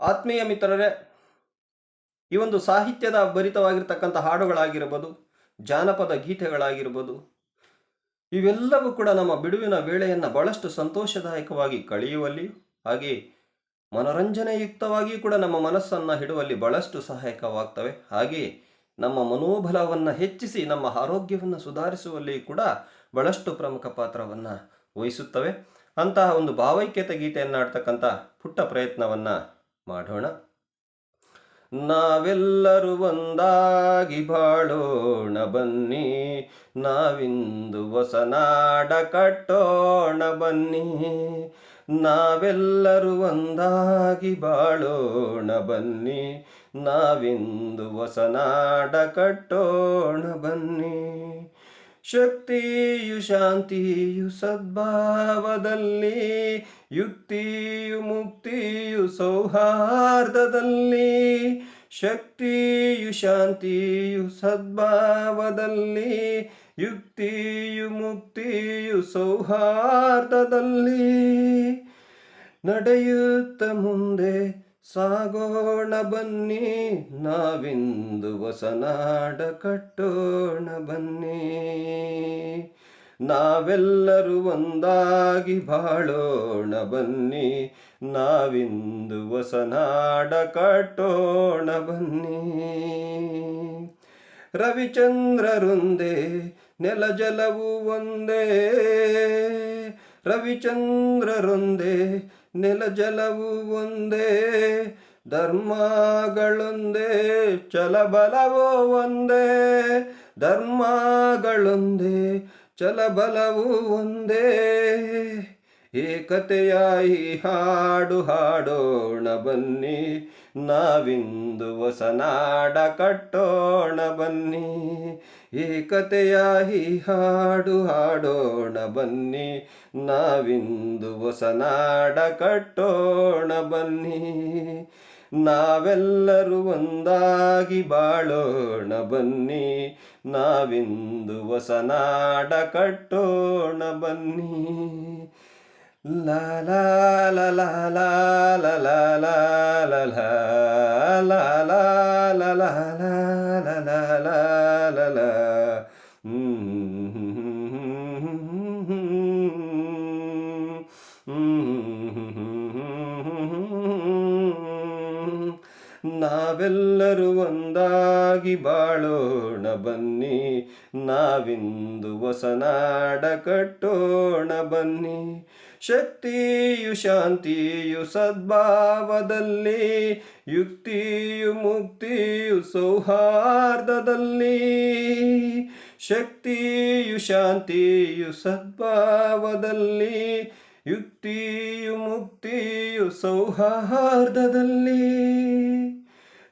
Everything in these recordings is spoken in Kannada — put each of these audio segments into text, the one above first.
ಆತ್ಮೀಯ ಮಿತ್ರರೇ, ಈ ಒಂದು ಸಾಹಿತ್ಯದ ಭರಿತವಾಗಿರ್ತಕ್ಕಂಥ ಹಾಡುಗಳಾಗಿರ್ಬೋದು, ಜಾನಪದ ಗೀತೆಗಳಾಗಿರ್ಬೋದು, ಇವೆಲ್ಲವೂ ಕೂಡ ನಮ್ಮ ಬಿಡುವಿನ ವೇಳೆಯನ್ನು ಬಹಳಷ್ಟು ಸಂತೋಷದಾಯಕವಾಗಿ ಕಳೆಯುವಲ್ಲಿ ಹಾಗೆ ಮನೋರಂಜನೆಯುಕ್ತವಾಗಿಯೂ ಕೂಡ ನಮ್ಮ ಮನಸ್ಸನ್ನು ಹಿಡುವಲ್ಲಿ ಬಹಳಷ್ಟು ಸಹಾಯಕವಾಗ್ತವೆ. ಹಾಗೆ ನಮ್ಮ ಮನೋಬಲವನ್ನು ಹೆಚ್ಚಿಸಿ, ನಮ್ಮ ಆರೋಗ್ಯವನ್ನು ಸುಧಾರಿಸುವಲ್ಲಿ ಕೂಡ ಬಹಳಷ್ಟು ಪ್ರಮುಖ ಪಾತ್ರವನ್ನು ವಹಿಸುತ್ತವೆ. ಅಂತಹ ಒಂದು ಭಾವೈಕ್ಯತೆ ಗೀತೆಯನ್ನು ಆಡ್ತಕ್ಕಂಥ ಪುಟ್ಟ ಪ್ರಯತ್ನವನ್ನು ಮಾಡೋಣ. ನಾವೆಲ್ಲರೂ ಒಂದಾಗಿ ಬಾಳೋಣ ಬನ್ನಿ. ನಾವಿಂದು ಹೊಸನಾಡ ಕಟ್ಟೋಣ ಬನ್ನಿ. ನಾವೆಲ್ಲರೂ ಒಂದಾಗಿ ಬಾಳೋಣ ಬನ್ನಿ. ನಾವಿಂದು ಹೊಸನಾಡ ಕಟ್ಟೋಣ ಬನ್ನಿ. ಶಕ್ತಿಯು ಶಾಂತಿಯು ಸದ್ಭಾವದಲ್ಲಿ ಯುಕ್ತಿಯು ಮುಕ್ತಿಯು ಸೌಹಾರ್ದದಲ್ಲಿ ಶಕ್ತಿಯು ಶಾಂತಿಯು ಸದ್ಭಾವದಲ್ಲಿ ಯುಕ್ತಿಯು ಮುಕ್ತಿಯು ಸೌಹಾರ್ದದಲ್ಲಿ ನಡೆಯುತ್ತ ಮುಂದೆ ಸಾಗೋಣ ಬನ್ನಿ, ನಾವಿಂದು ಹೊಸನಾಡ ಕಟ್ಟೋಣ ಬನ್ನಿ. ನಾವೆಲ್ಲರೂ ಒಂದಾಗಿ ಬಾಳೋಣ ಬನ್ನಿ, ನಾವಿಂದು ಹೊಸನಾಡ ಕಟ್ಟೋಣ ಬನ್ನಿ. ರವಿಚಂದ್ರರೊಂದೇ, ನೆಲ ಜಲವು ಒಂದೇ. ರವಿಚಂದ್ರರೊಂದೇ, ನೆಲ ಜಲವು ಒಂದೇ. ಧರ್ಮಗಳೊಂದೇ ಚಲಬಲವೋ ಒಂದೇ. ಧರ್ಮಗಳೊಂದೇ ಚಲಬಲವು ಒಂದೇ. ಏಕತೆಯಾಯಿ ಹಾಡು ಹಾಡೋಣ ಬನ್ನಿ. ನಾವಿಂದು ಹೊಸನಾಡ ಕಟ್ಟೋಣ ಬನ್ನಿ. ಏಕತೆಯಾಯಿ ಹಾಡು ಹಾಡೋಣ ಬನ್ನಿ. ನಾವಿಂದು ಹೊಸನಾಡ ಕಟ್ಟೋಣ ಬನ್ನಿ. ನಾವೆಲ್ಲರೂ ಒಂದಾಗಿ ಬಾಳೋಣ ಬನ್ನಿ ನಾವಿಂದು ಹೊಸನಾಡ ಕಟ್ಟೋಣ ಬನ್ನಿ ಲಾಲಾ ಹ್ಞೂ ನಾವೆಲ್ಲರೂ ಒಂದಾಗಿ ಬಾಳೋಣ ಬನ್ನಿ. ನಾವಿಂದು ಹೊಸನಾಡ ಕಟ್ಟೋಣ ಬನ್ನಿ. ಶಕ್ತಿಯು ಶಾಂತಿಯು ಸದ್ಭಾವದಲ್ಲಿ, ಯುಕ್ತಿಯು ಮುಕ್ತಿಯು ಸೌಹಾರ್ದದಲ್ಲಿ. ಶಕ್ತಿಯು ಶಾಂತಿಯು ಸದ್ಭಾವದಲ್ಲಿ, ಯುಕ್ತಿಯು ಮುಕ್ತಿಯು ಸೌಹಾರ್ದದಲ್ಲಿ.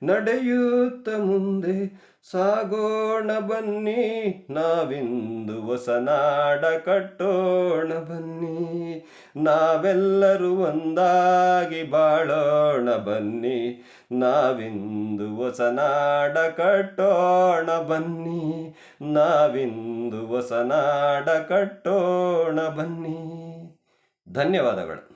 ನಡೆಯುತ್ತ ಮುಂದೆ ಸಾಗೋಣ ಬನ್ನಿ, ನಾವಿಂದು ಹೊಸನಾಡ ಕಟ್ಟೋಣ ಬನ್ನಿ, ನಾವೆಲ್ಲರೂ ಒಂದಾಗಿ ಬಾಳೋಣ ಬನ್ನಿ, ನಾವಿಂದು ಹೊಸನಾಡ ಕಟ್ಟೋಣ ಬನ್ನಿ, ನಾವಿಂದು ಹೊಸನಾಡ ಕಟ್ಟೋಣ ಬನ್ನಿ. ಧನ್ಯವಾದಗಳು.